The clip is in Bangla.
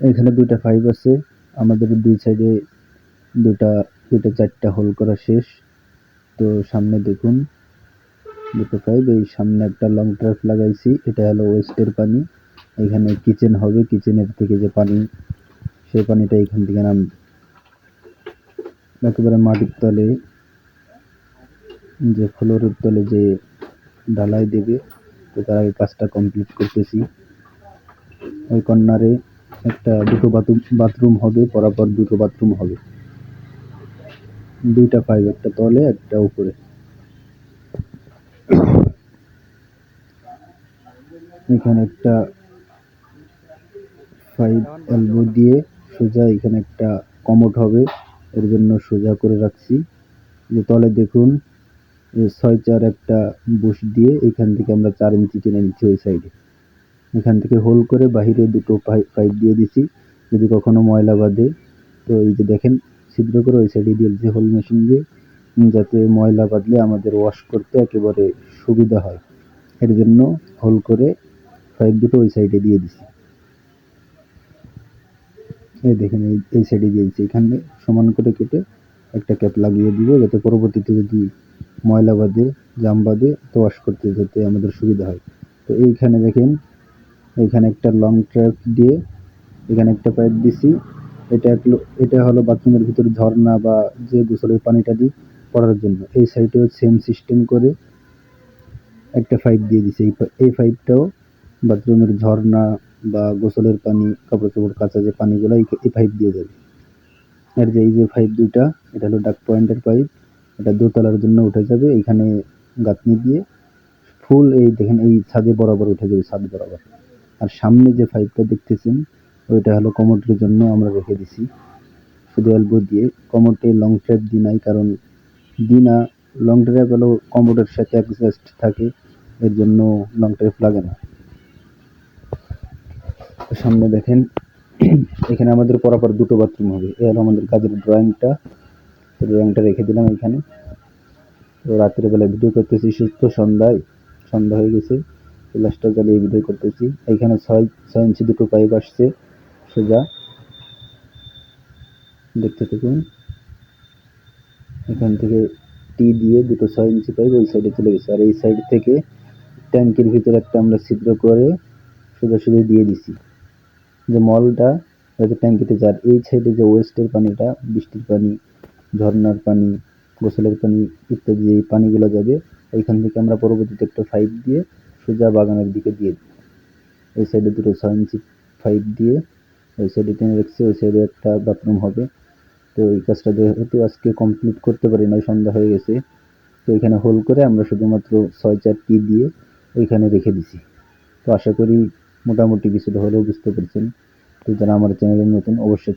এখানে দুইটা পাইপ আছে। আমাদের দুই সাইডে দুটা দুটো চারটা হোল করা শেষ। তো সামনে দেখুন, দুটো পাইপ এই সামনে একটা লং ট্রাক লাগাইছি। এটা হলো ওয়েস্টের পানি। এখানে কিচেন হবে কিচেনের থেকে যে পানি, সেই পানিটা এখান থেকে নামবে একেবারে মাটির তলে, যে ফ্লোরের তলে যে ঢালাই দেবে, তো তার আগে কাজটা কমপ্লিট করতেছি। ওই কর্নারে একটা দুটো বাথরুম বাথরুম হবে পরাপর দুটো বাথরুম হবে। দুইটা পাইপ একটা তলে, একটা উপরে। এখানে একটা ফাইভ এলবো দিয়ে সোজা এখানে একটা কমোড হবে, এর জন্য সোজা করে রাখছি। যে তলে দেখুন ছয় চার একটা বুশ দিয়ে এখান থেকে আমরা চার ইঞ্চি টেনে নিচ্ছি ওই সাইডে এখান থেকে হোল করে বাহিরে দুটো পাইপ পাইপ দিয়ে দিছি, যদি কখনো ময়লা বাঁধে। তো এই যে দেখেন, ছিদ্র করে ওই সাইডে দিয়ে দিয়েছি হোল মেশিন দিয়ে যাতে ময়লা বাঁধলে আমাদের ওয়াশ করতে একেবারে সুবিধা হয়। এর জন্য হোল করে পাইপ দুটো ওই সাইডে দিয়ে দিছি। এই দেখেন, এই এই সাইডে দিয়ে দিচ্ছি এখানে সমান করে কেটে একটা ক্যাপ লাগিয়ে দিব, যাতে পরবর্তীতে যদি ময়লা বাঁধে, জাম বাঁধে, তো ওয়াশ করতে যাতে আমাদের সুবিধা হয়। তো এইখানে দেখেন এখানে একটা লং ট্র্যাক দিয়ে এখানে একটা পাইপ দিছি। এটা এটা হলো বাথরুমের ভিতরে ঝর্ণা বা যে গোসলের পানিটা দিই পড়ার জন্য। এই সাইডেও সেম সিস্টেম করে একটা পাইপ দিয়ে দিছি। এই পাইপটাও বাথরুমের ঝর্ণা বা গোসলের পানি কাপড় চোপড় কাচা যে পানিগুলো, এই এই পাইপ দিয়ে যাবে আর যে এই যে পাইপ দুইটা, এটা হলো ডাক পয়েন্টের পাইপ এটা দোতলার জন্য উঠে যাবে। এখানে গাঁথনি দিয়ে ফুল এই দেখেন, এই ছাদে বরাবর উঠে যাবে, ছাদ বরাবর। আর সামনে যে পাইপটা দেখতেছেন, ওইটা হলো কমোডের জন্য আমরা রেখে দিছি। শুধু এলবো দিয়ে। কমোডে লং ট্র্যাপ দিই নাই, কারণ দিই না লং ট্র্যাপ হলো কমোডের সাথে অ্যাডজাস্ট থাকে, এর জন্য লং ট্র্যাপ লাগে না। সামনে দেখেন, এখানে আমাদের পরাপর দুটো বাথরুম হবে। এ হলো আমাদের কাজের ড্রয়িংটা ড্রয়িংটা রেখে দিলাম এখানে। তো রাত্রে বেলা ভিডিও করতেছি, সুস্থ সন্ধ্যায়। সন্ধ্যা হয়ে গেছে। লাস্টটা জ্বালিয়ে ভিডিও করতেছি। এখানে ছয় ছয় ইঞ্চি দুটো পাইপ আসছে সোজা। দেখতে থাকুন। এখান থেকে টি দিয়ে দুটো ছয় ইঞ্চি পাইপ ওই সাইডে চলে গেছে। আর এই সাইড থেকে ট্যাঙ্কির ভিতরে একটা আমরা ছিদ্র করে সোজাসুজি দিয়ে দিছি। যে মলটা, যাতে ট্যাঙ্কিতে যার এই সাইডে যে ওয়েস্টের পানিটা, বৃষ্টির পানি, ঝর্ণার পানি, গোসলের পানি ইত্যাদি এই পানিগুলো যাবে, এইখান থেকে আমরা পরবর্তীতে একটা পাইপ দিয়ে সোজা বাগানের দিকে দিয়ে দিই এই সাইডে দুটো ছয় ইঞ্চি পাইপ দিয়ে ওই সাইডে টেনে রেখেছি, ওই সাইডে একটা বাথরুম হবে। তো এই কাজটা যেহেতু আজকে কমপ্লিট করতে পারি না সন্ধ্যা হয়ে গেছে, তো এখানে হোল করে আমরা শুধুমাত্র ছয় চারটি দিয়ে ওইখানে রেখে দিছি। তো আশা করি মোটামুটি কিছুটা হলেও বুঝতে পেরেছেন। তো যারা আমার চ্যানেলে নতুন, অবশ্যই